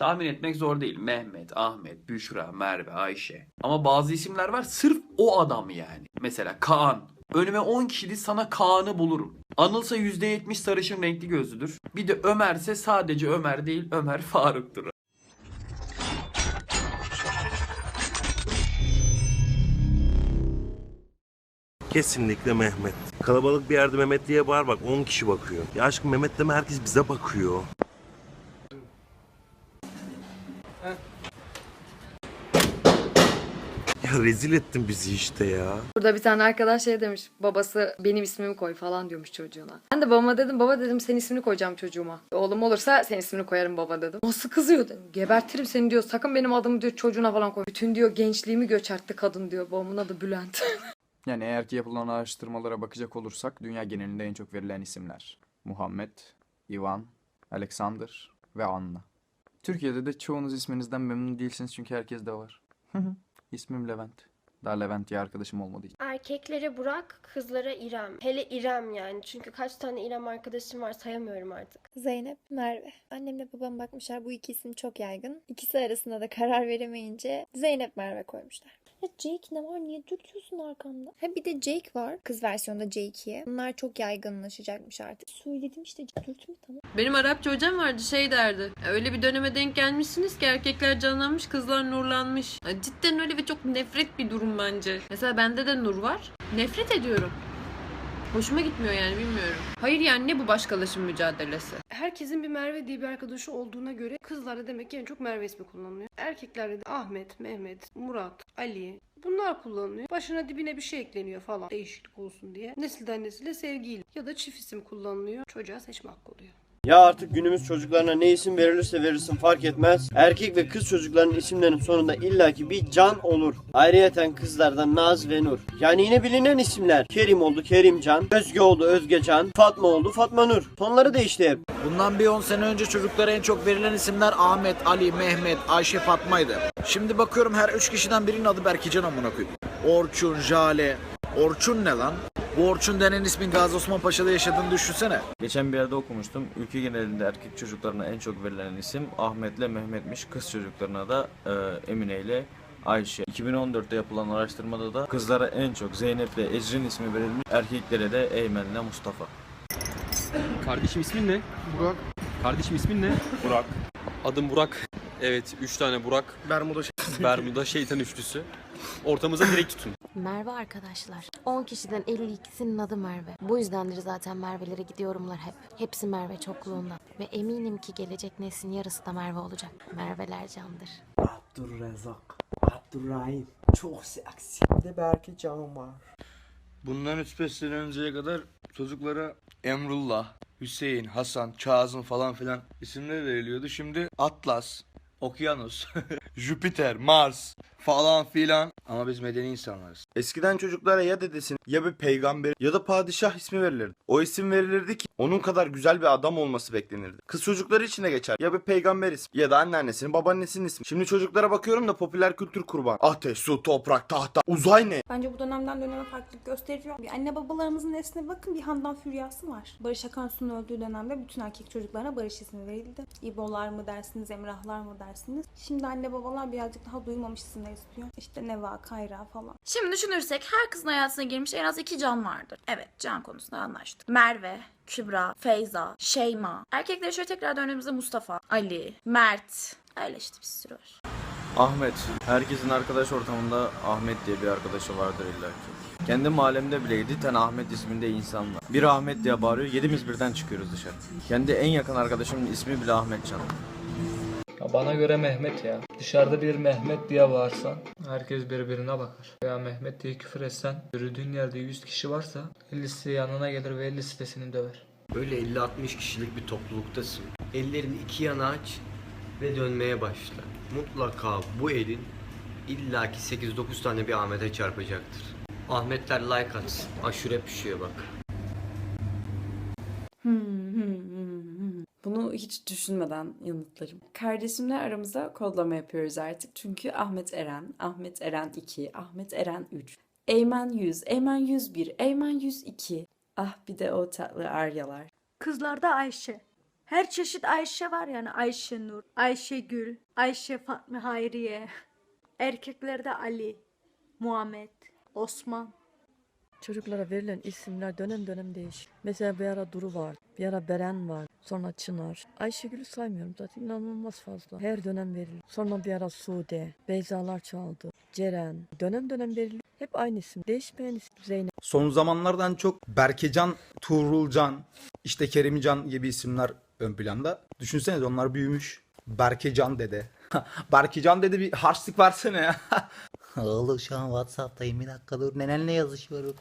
Tahmin etmek zor değil. Mehmet, Ahmet, Büşra, Merve, Ayşe. Ama bazı isimler var sırf o adam yani. Mesela Kaan. Önüme 10 kişili sana Kaan'ı bulurum. Anılsa %70 sarışın renkli gözlüdür. Bir de Ömerse sadece Ömer değil Ömer Faruk'tur. Kesinlikle Mehmet. Kalabalık bir yerde Mehmet diye bağır bak 10 kişi bakıyor. Ya aşkım Mehmet deme herkes bize bakıyor. Ya rezil ettin bizi işte ya. Burada bir tane arkadaş şey demiş. Babası benim ismimi koy falan diyormuş çocuğuna. Ben de babama dedim. Baba dedim senin ismini koyacağım çocuğuma. Oğlum olursa senin ismini koyarım baba dedim. Nasıl kızıyor dedim. Gebertirim seni diyor. Sakın benim adımı diyor çocuğuna falan koy. Bütün diyor gençliğimi göçertti kadın diyor. Babamın adı Bülent. Yani eğer ki yapılan araştırmalara bakacak olursak dünya genelinde en çok verilen isimler. Muhammed, Ivan, Alexander ve Anna. Türkiye'de de çoğunuz isminizden memnun değilsiniz çünkü herkes de var. İsmim Levent. Daha Levent diye arkadaşım olmadığı için. Erkeklere Burak, kızlara İrem. Hele İrem yani. Çünkü kaç tane İrem arkadaşım var sayamıyorum artık. Zeynep, Merve. Annemle babam bakmışlar bu iki isim çok yaygın. İkisi arasında da karar veremeyince Zeynep Merve koymuşlar. Ya Jake ne var? Niye dürtüyorsun arkamda? Ha bir de Jake var. Kız versiyonda Jake'i. Bunlar çok yaygınlaşacakmış artık. Söyledim işte dürtme tamam. Benim Arapça hocam vardı şey derdi. Öyle bir döneme denk gelmişsiniz ki erkekler canlanmış kızlar nurlanmış. Cidden öyle ve çok nefret bir durum bence. Mesela bende de nur var. Nefret ediyorum. Hoşuma gitmiyor yani bilmiyorum. Hayır yani ne bu başkalaşım mücadelesi? Herkesin bir Merve diye bir arkadaşı olduğuna göre kızlarda demek ki en çok Merve ismi kullanılıyor. Erkeklerde de Ahmet, Mehmet, Murat, Ali bunlar kullanılıyor. Başına dibine bir şey ekleniyor falan değişiklik olsun diye. Nesilden nesile sevgiyle ya da çift isim kullanılıyor. Çocuğa seçme hakkı oluyor. Ya artık günümüz çocuklarına ne isim verilirse verilsin fark etmez. Erkek ve kız çocukların isimlerinin sonunda illaki bir can olur. Ayrıyeten kızlardan Naz ve Nur. Yani yine bilinen isimler. Kerim oldu Kerimcan, Özge oldu Özgecan, Fatma oldu Fatma Nur. Tonları değişti hep. Bundan bir 10 sene önce çocuklara en çok verilen isimler Ahmet, Ali, Mehmet, Ayşe, Fatma'ydı. Şimdi bakıyorum her 3 kişiden birinin adı Berkecan amına koyayım. Orçun, Jale. Orçun ne lan? Bu Orçun denen ismin Gazi Osman Paşa'da yaşadığını düşünsene. Geçen bir yerde okumuştum. Ülke genelinde erkek çocuklarına en çok verilen isim Ahmet'le Mehmet'miş. Kız çocuklarına da e, Emine ile Ayşe. 2014'te yapılan araştırmada da kızlara en çok Zeynep ile Ecrin ismi verilmiş. Erkeklere de Eymen ile Mustafa. Kardeşim ismin ne? Burak. Kardeşim ismin ne? Burak. Adım Burak. Evet, üç tane Burak. Bermuda Bermuda şeytan üçlüsü. Ortamıza direkt tutun. Merve arkadaşlar. 10 kişiden 52'sinin adı Merve. Bu yüzdendir zaten Merve'lere gidiyorumlar hep. Hepsi Merve çokluğundan. Ve eminim ki gelecek neslin yarısı da Merve olacak. Merveler candır. Abdurrezzak, Abdurrahim. Çok seksi. Bir de Berke Can var. Bundan 3-5 sene önceye kadar çocuklara Emrullah, Hüseyin, Hasan, Kazım falan filan isimler veriliyordu. Şimdi Atlas, Okyanus, Jüpiter, Mars falan filan. Ama biz medeni insanlarız. Eskiden çocuklara ya dedesinin ya bir peygamber ya da padişah ismi verilirdi. O isim verilirdi ki onun kadar güzel bir adam olması beklenirdi. Kız çocukları için de geçer. Ya bir peygamber ismi ya da anneannesinin babaannesinin ismi. Şimdi çocuklara bakıyorum da popüler kültür kurban. Ateş, su, toprak, tahta, uzay ne? Bence bu dönemden döneme farklılık gösteriyor. Bir anne babalarımızın nesline bakın bir Handan Füryası var. Barış Akarsu'nun öldüğü dönemde bütün erkek çocuklarına Barış ismi verildi. İbolar mı dersiniz, Emrahlar mı dersiniz? Şimdi anne babalar birazcık daha duymamış isimler istiyor. İşte Kayra falan. Şimdi düşünürsek her kızın hayatına girmiş en az iki can vardır. Evet can konusunda anlaştık. Merve, Kübra, Feyza, Şeyma. Erkekleri şöyle tekrar döndüğümüzde Mustafa, Ali, Mert. Öyle işte bir sürü var. Ahmet. Herkesin arkadaş ortamında Ahmet diye bir arkadaşı vardır illaki. Kendi mahallemde bile 7 tane Ahmet isminde insan var. Biri Ahmet diye bağırıyor, yedimiz birden çıkıyoruz dışarı. Kendi en yakın arkadaşımın ismi bile Ahmet Can. Bana göre Mehmet ya. Dışarıda bir Mehmet diye bağırsan herkes birbirine bakar. Veya Mehmet diye küfür etsen yürüdüğün yerde 100 kişi varsa 50'si yanına gelir ve 50'si de seni döver. Böyle 50-60 kişilik bir topluluktasın. Ellerini iki yana aç ve dönmeye başla. Mutlaka bu elin illaki 8-9 tane bir Ahmet'e çarpacaktır. Ahmetler like atsın. Aşure pişiyor bak. Bunu hiç düşünmeden yanıtlarım. Kardeşimle aramızda kodlama yapıyoruz artık. Çünkü Ahmet Eren, Ahmet Eren 2, Ahmet Eren 3, Eymen 100, Eymen 101, Eymen 102. Ah bir de o tatlı Aryalar. Kızlarda Ayşe. Her çeşit Ayşe var yani Ayşe Nur, Ayşegül, Ayşe Fatma Hayriye. Erkeklerde Ali, Muhammed, Osman. Çocuklara verilen isimler dönem dönem değişir. Mesela bir ara Duru var, bir ara Beren var, sonra Çınar. Ayşegül'ü saymıyorum zaten inanılmaz fazla. Her dönem verilir. Sonra bir ara Sude, Beyzalar çaldı, Ceren. Dönem dönem verilir. Hep aynı isim. Değişmeyen isim. Zeynep. Son zamanlardan çok Berkecan, Tuğrulcan, işte Kerimcan gibi isimler ön planda. Düşünsenize onlar büyümüş. Berkecan dede. Berkecan dede bir harçlık versene ya. Oğlum şu an Whatsapp'tayım bir dakika dur nenenle yazışıyorum.